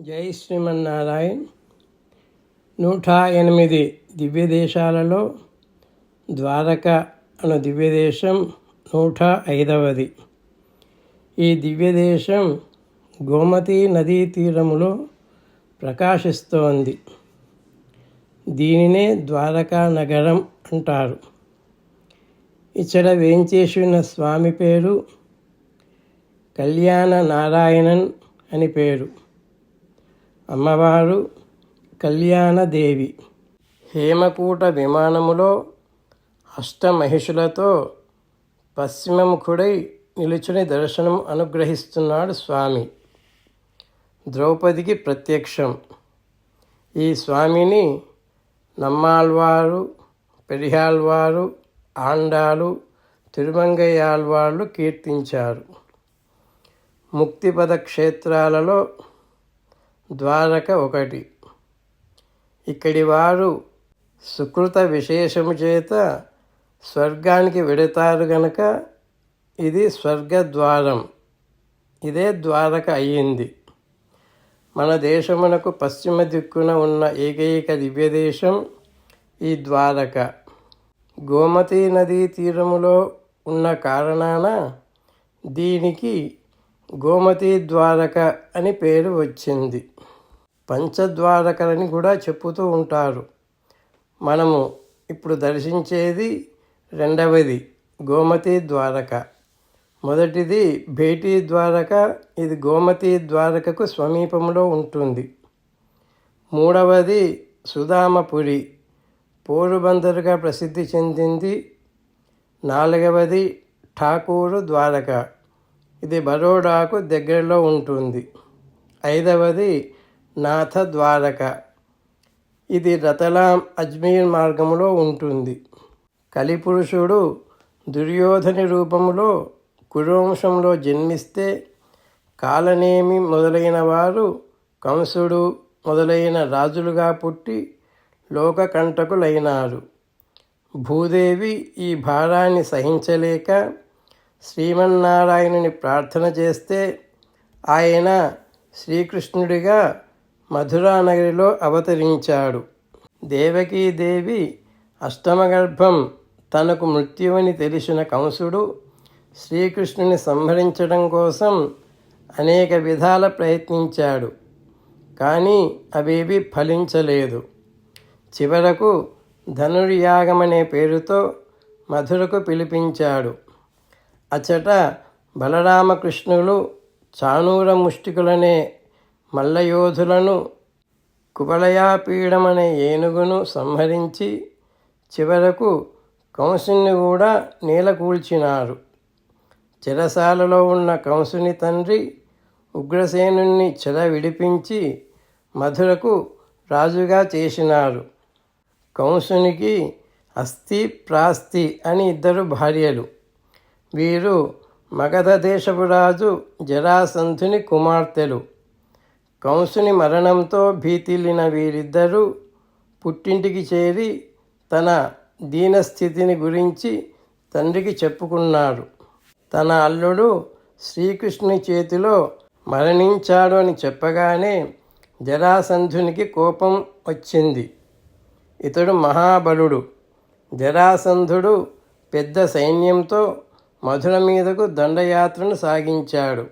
జై శ్రీమన్నారాయణ్. నూట ఎనిమిది దివ్యదేశాలలో ద్వారక అను దివ్యదేశం నూట ఐదవది ఈ దివ్యదేశం గోమతీ నదీ తీరములో ప్రకాశిస్తోంది. దీనినే ద్వారకా నగరం అంటారు. ఇచ్చట వేంచేశ్వర స్వామి పేరు కళ్యాణ నారాయణన్ అని పేరు. అమ్మవారు కళ్యాణదేవి. హేమకూట విమానములో అష్టమహిషులతో పశ్చిమముఖుడై నిలుచుని దర్శనం అనుగ్రహిస్తున్నాడు స్వామి. ద్రౌపదికి ప్రత్యక్షం. ఈ స్వామిని నమ్మాళ్వారు పెరిహాల్వారు ఆండాలు తిరుమంగయ్యాల్వాళ్ళు కీర్తించారు. ముక్తిపద క్షేత్రాలలో ద్వారక ఒకటి. ఇక్కడి వారు సుకృత విశేషము చేత స్వర్గానికి వెడతారు గనక ఇది స్వర్గద్వారం. ఇదే ద్వారక అయ్యింది మన దేశమునకు పశ్చిమ దిక్కున ఉన్న ఏకైక దివ్యదేశం ఈ ద్వారక. గోమతీ నదీ తీరములో ఉన్న కారణాన దీనికి గోమతీ ద్వారక అని పేరు వచ్చింది. పంచద్వారకలని కూడా చెప్పుతూ ఉంటారు. మనము ఇప్పుడు దర్శించేది రెండవది గోమతి ద్వారక. మొదటిది భేటీ ద్వారక ఇది గోమతి ద్వారకకు సమీపంలో ఉంటుంది. మూడవది సుధామపురి పోరుబందరుగా ప్రసిద్ధి చెందింది. నాలుగవది ఠాకూరు ద్వారక ఇది బరోడాకు దగ్గరలో ఉంటుంది. ఐదవది నాథ ద్వారక ఇది రతలాం అజ్మీర్ మార్గంలో ఉంటుంది. కలిపురుషుడు దుర్యోధని రూపములో కురువంశంలో జన్మిస్తే కాలనేమి మొదలైన వారు కంసుడు మొదలైన రాజులుగా పుట్టి లోకకంటకులైనారు. భూదేవి ఈ భారాన్ని సహించలేక శ్రీమన్నారాయణుని ప్రార్థన చేస్తే ఆయన శ్రీకృష్ణుడిగా మధురానగరిలో అవతరించాడు. దేవకీదేవి అష్టమగర్భం తనకు మృత్యువని తెలిసిన కంసుడు శ్రీకృష్ణుని సంహరించడం కోసం అనేక విధాల ప్రయత్నించాడు. కానీ అవేవి ఫలించలేదు. చివరకు ధనుర్యాగమనే పేరుతో మధురకు పిలిపించాడు. అచట బలరామకృష్ణులు చాణూర ముష్టికులనే మల్లయోధులను కుబలయాపీడమనే ఏనుగును సంహరించి చివరకు కంసుని కూడా నేలకూల్చినారు చెరసాలలో ఉన్న కంసుని తండ్రి ఉగ్రసేనుణ్ణి చెర విడిపించి మధురకు రాజుగా చేసినారు. కంసునికి అస్థి ప్రాస్తి అని ఇద్దరు భార్యలు. వీరు మగధ దేశపు రాజు జరాసంధుని కుమార్తెలు. కంసుని మరణంతో భీతిల్లిన వీరిద్దరూ పుట్టింటికి చేరి తన దీనస్థితిని గురించి తండ్రికి చెప్పుకున్నారు. తన అల్లుడు శ్రీకృష్ణుని చేతిలో మరణించాడు అని చెప్పగానే జరాసంధునికి కోపం వచ్చింది. ఇతడు మహాబలుడు. జరాసంధుడు పెద్ద సైన్యంతో మధుర మీదకు దండయాత్రను సాగించాడు.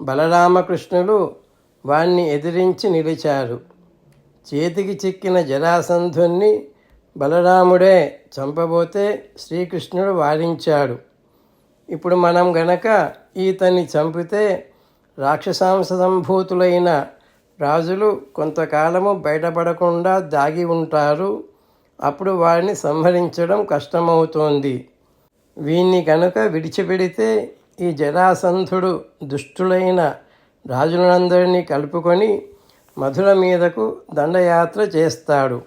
బలరామకృష్ణులు వాణ్ణి ఎదిరించి నిలిచారు. చేతికి చిక్కిన జరాసంధుణ్ణి బలరాముడే చంపబోతే శ్రీకృష్ణుడు వారించాడు. ఇప్పుడు మనం గనక ఈతన్ని చంపితే రాక్షసాంశ సంభూతులైన రాజులు కొంతకాలము బయటపడకుండా దాగి ఉంటారు. అప్పుడు వారిని సంహరించడం కష్టమవుతోంది. వీణ్ణి కనుక విడిచిపెడితే ఈ జరాసంధుడు దుష్టులైన రాజులందరినీ కలుపుకొని మధుర మీదకు దండయాత్ర చేస్తాడు.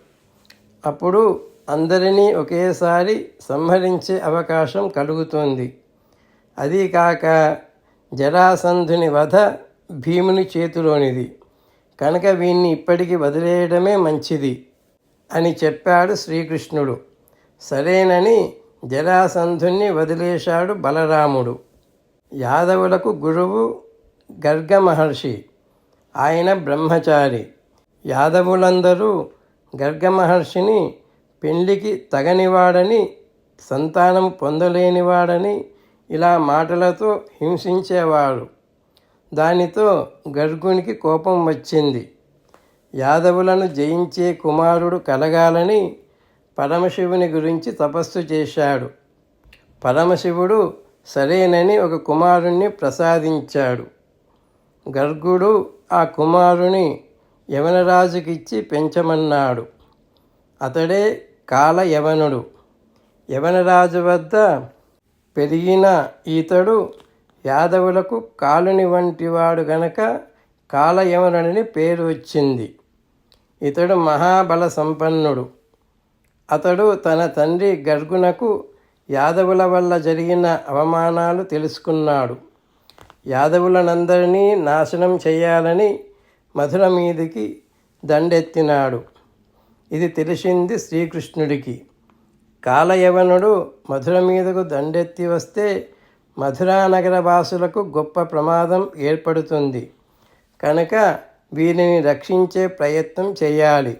అప్పుడు అందరినీ ఒకేసారి సంహరించే అవకాశం కలుగుతుంది. అది కాక జరాసంధుని వధ భీముని చేతిలోనిది. కనుక వీణ్ణి ఇప్పటికి వదిలేయడమే మంచిది అని చెప్పాడు శ్రీకృష్ణుడు. సరేనని జరాసంధుణ్ణి వదిలేశాడు బలరాముడు. యాదవులకు గురువు గర్గ మహర్షి. ఆయన బ్రహ్మచారి. యాదవులందరూ గర్గమహర్షిని పెళ్ళికి తగనివాడని సంతానం పొందలేనివాడని ఇలా మాటలతో హింసించేవాడు. దానితో గర్గునికి కోపం వచ్చింది. యాదవులను జయించే కుమారుడు కలగాలని పరమశివుని గురించి తపస్సు చేశాడు. పరమశివుడు సరేనని ఒక కుమారుణ్ణి ప్రసాదించాడు. గర్గుడు ఆ కుమారుని యవనరాజుకిచ్చి పెంచమన్నాడు. అతడే కాల యవనుడు యవనరాజు వద్ద పెరిగిన ఈతడు యాదవులకు కాలుని వంటివాడు గనక కాలయవనుడని పేరు వచ్చింది. ఇతడు మహాబల సంపన్నుడు. అతడు తన తండ్రి గర్గునకు యాదవుల వల్ల జరిగిన అవమానాలు తెలుసుకున్నాడు. యాదవులనందరినీ నాశనం చేయాలని మధుర మీదికి దండెత్తినాడు. ఇది తెలిసింది శ్రీకృష్ణుడికి. కాలయవనుడు మధుర మీదకు దండెత్తి వస్తే మధురానగర వాసులకు గొప్ప ప్రమాదం ఏర్పడుతుంది. కనుక వీరిని రక్షించే ప్రయత్నం చేయాలి.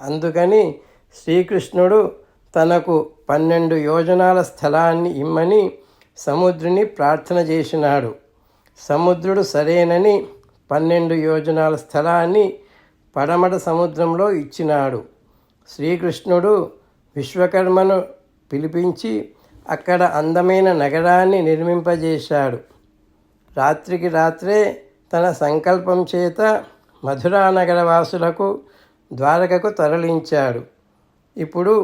అందుకని శ్రీకృష్ణుడు తనకు పన్నెండు యోజనాల స్థలాన్ని ఇమ్మని సముద్రుని ప్రార్థన చేసినాడు. సముద్రుడు సరేనని పన్నెండు యోజనాల స్థలాన్ని పడమట సముద్రంలో ఇచ్చినాడు. శ్రీకృష్ణుడు విశ్వకర్మను పిలిపించి అక్కడ అందమైన నగరాన్ని నిర్మింపజేశాడు. రాత్రికి రాత్రే తన సంకల్పం చేత మధురా నగర వాసులకు ద్వారకకు తరలించాడు. ఇప్పుడు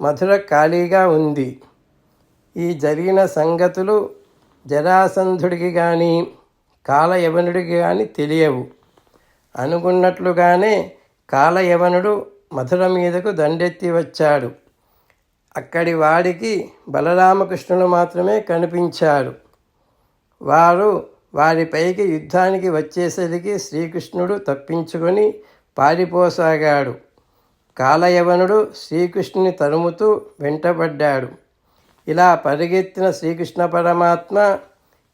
మధుర ఖాళీగా ఉంది. ఈ జరిగిన సంగతులు జరాసంధుడికి కానీ కాలయవనుడికి కానీ తెలియవు. అనుకున్నట్లుగానే కాలయవనుడు మధుర మీదకు దండెత్తి వచ్చాడు. అక్కడి వాడికి బలరామకృష్ణులు మాత్రమే కనిపించారు వారు వారిపైకి యుద్ధానికి వచ్చేసరికి శ్రీకృష్ణుడు తప్పించుకొని పారిపోసాగాడు. కాలయవనుడు శ్రీకృష్ణుని తరుముతూ వెంటబడ్డాడు. ఇలా పరిగెత్తిన శ్రీకృష్ణ పరమాత్మ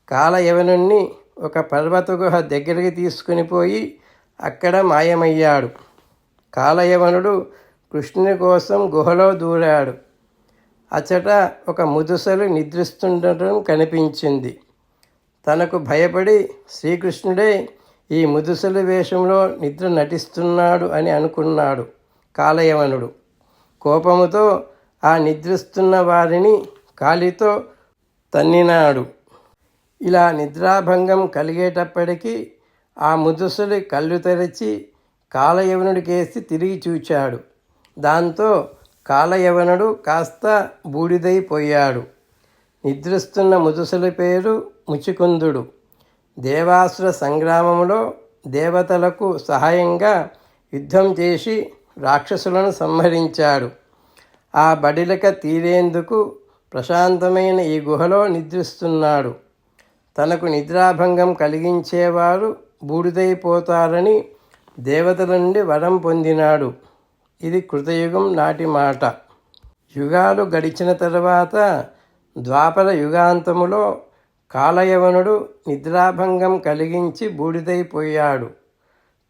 కాలయవనుణ్ణి ఒక పర్వత గుహ దగ్గరికి తీసుకుని పోయి అక్కడ మాయమయ్యాడు. కాలయవనుడు కృష్ణుని కోసం గుహలో దూరాడు. అచట ఒక ముదుసలు నిద్రిస్తుండటం కనిపించింది. తనకు భయపడి శ్రీకృష్ణుడే ఈ ముదుసలు వేషంలో నిద్ర నటిస్తున్నాడు అని అనుకున్నాడు కాలయవనుడు. కోపముతో ఆ నిద్రిస్తున్న వారిని కాలితో తన్నినాడు. ఇలా నిద్రాభంగం కలిగేటప్పటికీ ఆ ముదుసుడి కళ్ళు తెరిచి కాలయవనుడికేసి తిరిగి చూచాడు. దాంతో కాలయవనుడు కాస్త బూడిదైపోయాడు. నిద్రిస్తున్న ముదుసుల పేరు ముచికుందుడు. దేవాసుర సంగ్రామంలో దేవతలకు సహాయంగా యుద్ధం చేసి రాక్షసులను సంహరించాడు. ఆ బడిలక తీరేందుకు ప్రశాంతమైన ఈ గుహలో నిద్రిస్తున్నాడు. తనకు నిద్రాభంగం కలిగించేవారు బూడిదైపోతారని దేవతల నుండి వరం పొందినాడు. ఇది కృతయుగం నాటి మాట. యుగాలు గడిచిన తర్వాత ద్వాపర యుగాంతములో కాలయవనుడు నిద్రాభంగం కలిగించి బూడిదైపోయాడు.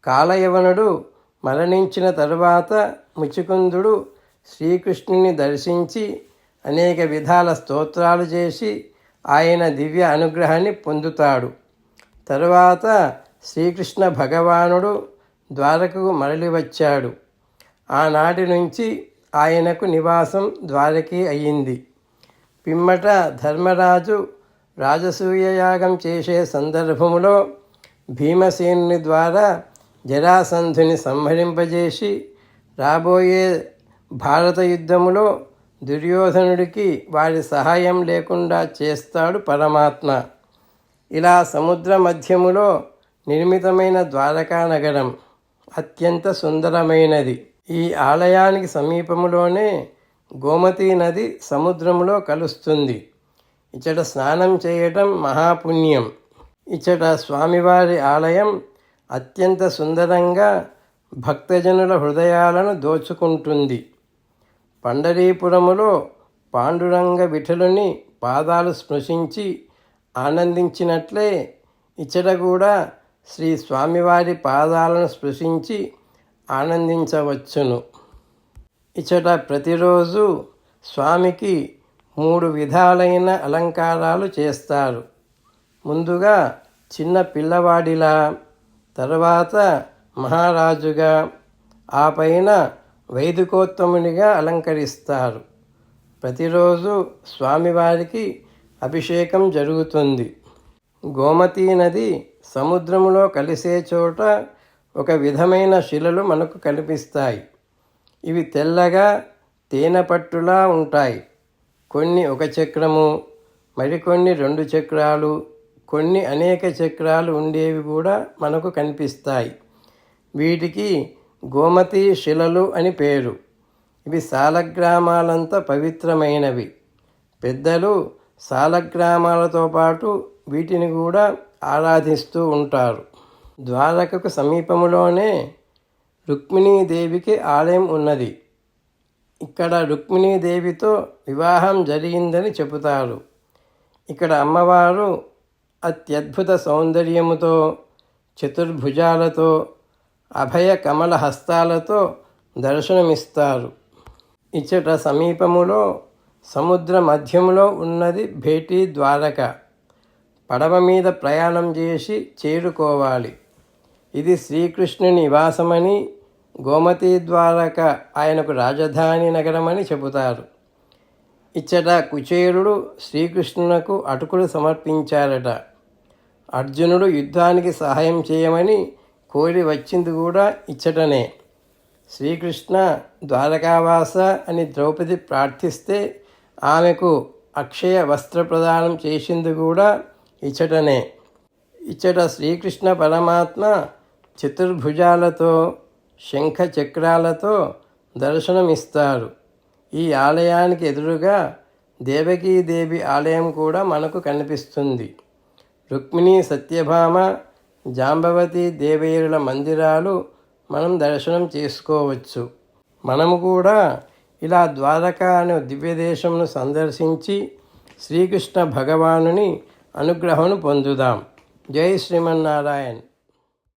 కాలయవనుడు మరణించిన తరువాత ముచికుందుడు శ్రీకృష్ణుని దర్శించి అనేక విధాల స్తోత్రాలు చేసి ఆయన దివ్య అనుగ్రహాన్ని పొందుతాడు. తరువాత శ్రీకృష్ణ భగవానుడు ద్వారకకు మరలి వచ్చాడు. ఆనాటి నుంచి ఆయనకు నివాసం ద్వారకి అయ్యింది పిమ్మట ధర్మరాజు రాజసూయ యాగం చేసే సందర్భములో భీమసేనుని ద్వారా జరాసంధుని సంహరింపజేసి రాబోయే భారత యుద్ధములో దుర్యోధనుడికి వారి సహాయం లేకుండా చేస్తాడు పరమాత్మ. ఇలా సముద్ర మధ్యములో నిర్మితమైన ద్వారకా నగరం అత్యంత సుందరమైనది. ఈ ఆలయానికి సమీపంలోనే గోమతీ నది సముద్రంలో కలుస్తుంది. ఇచ్చట స్నానం చేయటం మహాపుణ్యం. ఇచ్చట స్వామివారి ఆలయం అత్యంత సుందరంగా భక్తజనుల హృదయాలను దోచుకుంటుంది. పండరీపురములో పాండురంగ విఠలుని పాదాలు స్పృశించి ఆనందించినట్లే ఇచ్చట కూడా శ్రీ స్వామివారి పాదాలను స్పృశించి ఆనందించవచ్చును. ఇచ్చట ప్రతిరోజు స్వామికి మూడు విధాలైన అలంకారాలు చేస్తారు. ముందుగా చిన్న పిల్లవాడిలా తర్వాత మహారాజుగా ఆ పైన వైదికోత్తమునిగా అలంకరిస్తారు. ప్రతిరోజు స్వామివారికి అభిషేకం జరుగుతుంది. గోమతీ నది సముద్రములో కలిసే చోట ఒక విధమైన శిలలు మనకు కనిపిస్తాయి. ఇవి తెల్లగా తేనె పట్టులా ఉంటాయి. కొన్ని ఒక చక్రము మరికొన్ని రెండు చక్రాలు కొన్ని అనేక చక్రాలు ఉండేవి కూడా మనకు కనిపిస్తాయి. వీటికి గోమతి శిలలు అని పేరు. ఇవి సాలగ్రామాలంత పవిత్రమైనవి. పెద్దలు సాలగ్రామాలతో పాటు వీటిని కూడా ఆరాధిస్తూ ఉంటారు. ద్వారకకు సమీపంలోనే రుక్మిణీదేవికి ఆలయం ఉన్నది. ఇక్కడ రుక్మిణీదేవితో వివాహం జరిగిందని చెబుతారు. ఇక్కడ అమ్మవారు అత్యద్భుత సౌందర్యముతో చతుర్భుజాలతో అభయ కమల హస్తాలతో దర్శనమిస్తారు. ఇచ్చట సమీపములో సముద్ర మధ్యములో ఉన్నది భేటీ ద్వారక. పడవ మీద ప్రయాణం చేసి చేరుకోవాలి. ఇది శ్రీకృష్ణుని నివాసమని గోమతి ద్వారక ఆయనకు రాజధాని నగరమని చెబుతారు. ఇచ్చట కుచేరుడు శ్రీకృష్ణునకు అటుకులు సమర్పించారట. అర్జునుడు యుద్ధానికి సహాయం చేయమని కోరి వచ్చింది కూడా ఇచ్చటనే. శ్రీకృష్ణ ద్వారకావాస అని ద్రౌపది ప్రార్థిస్తే ఆమెకు అక్షయ వస్త్ర ప్రదానం చేసింది కూడా ఇచ్చటనే. ఇచ్చట శ్రీకృష్ణ పరమాత్మ చతుర్భుజాలతో శంఖ చక్రాలతో దర్శనమిస్తారు. ఈ ఆలయానికి ఎదురుగా దేవకీదేవి ఆలయం కూడా మనకు కనిపిస్తుంది. రుక్మిణి సత్యభామ జాంబవతి దేవేరుల మందిరాలు మనం దర్శనం చేసుకోవచ్చు. మనము కూడా ఇలా ద్వారకా అనే దివ్యదేశంను సందర్శించి శ్రీకృష్ణ భగవానుని అనుగ్రహం పొందుదాం. జై శ్రీమన్నారాయణ్.